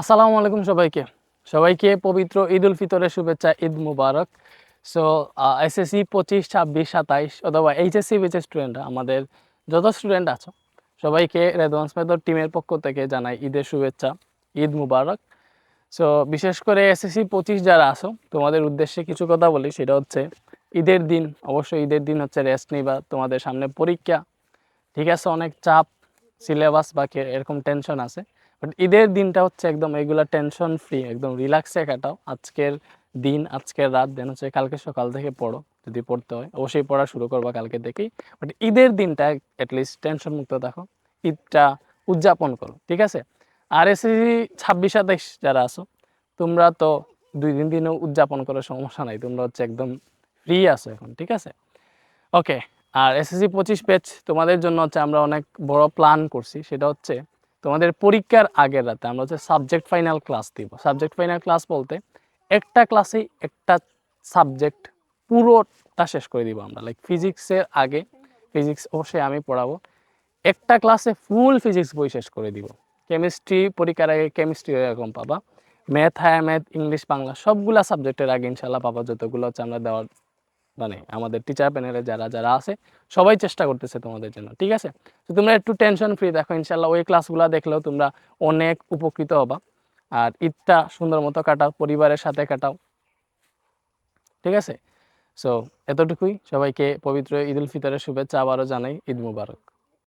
আসসালামু আলাইকুম সবাইকে। সবাইকে পবিত্র ঈদ উল ফিতরের শুভেচ্ছা, ঈদ মুবারক। সো এসএসসি পঁচিশ, ছাব্বিশ, সাতাইশ অথবা এইচএসসি বিচের স্টুডেন্টরা আমাদের যত স্টুডেন্ট আছো, সবাইকে রেদওয়ান্স মেদর টিমের পক্ষ থেকে জানাই ঈদের শুভেচ্ছা, ঈদ মুবারক। সো বিশেষ করে এসএসসি পঁচিশ যারা আছো, তোমাদের উদ্দেশ্যে কিছু কথা বলি, সেটা হচ্ছে ঈদের দিন, অবশ্যই ঈদের দিন হচ্ছে রেস্ট নিবা, তোমাদের সামনে পরীক্ষা। ঠিক আছে, অনেক চাপ সিলেবাস বা এরকম টেনশন আছে। বাট ঈদের দিনটা হচ্ছে একদম এগুলা টেনশন ফ্রি একদম রিল্যাক্সে কাটাও। আজকের দিন, আজকের রাত দেন হচ্ছে কালকে সকাল থেকে পড়ো, যদি পড়তে হয়। অবশ্যই পড়া শুরু করবা কালকে থেকেই। বাট ঈদের দিনটা অ্যাটলিস্ট টেনশন মুক্ত থাকো। ঈদটা উদযাপন করো, ঠিক আছে? আর এসএসসি ছাব্বিশ সাতাইশ যারা আছো, তোমরা তো দুই দিন দিনও উদযাপন করো, সমস্যা নাই। তোমরা হচ্ছে একদম ফ্রি আছো এখন, ঠিক আছে? ওকে আর এসএসসি পঁচিশ পেজ তোমাদের জন্য হচ্ছে আমরা অনেক বড় প্ল্যান করছি। সেটা হচ্ছে তোমাদের পরীক্ষার আগের রাতে আমরা হচ্ছে সাবজেক্ট ফাইনাল ক্লাস দিব। সাবজেক্ট ফাইনাল ক্লাস বলতে একটা ক্লাসেই একটা সাবজেক্ট পুরোটা শেষ করে দিব আমরা। লাইক ফিজিক্সের আগে ফিজিক্স অবশ্যই আমি পড়াবো। একটা ক্লাসে ফুল ফিজিক্স বই শেষ করে দিব। কেমিস্ট্রি পরীক্ষার আগে কেমিস্ট্রি এরকম পাবা। ম্যাথ হ্যাঁ ম্যাথ ইংলিশ বাংলা সবগুলা সাবজেক্টের আগে ইনশাল্লাহ পাবা। যতগুলো হচ্ছে আমরা দেওয়ার মানে আমাদের টিচার প্যানেলে যারা যারা আছে সবাই চেষ্টা করতেছে তোমাদের জন্য ঠিক আছে? তো তোমরা একটু টেনশন ফ্রি দেখো ইনশাল্লাহ ওই ক্লাসগুলো দেখলেও তোমরা অনেক উপকৃত হবা। আর ঈদটা সুন্দর মতো কাটাও পরিবারের সাথে কাটাও ঠিক আছে? সো এতটুকুই। সবাইকে পবিত্র ঈদ উল ফিতরের শুভেচ্ছা আবারও জানাই ঈদ মুবারক।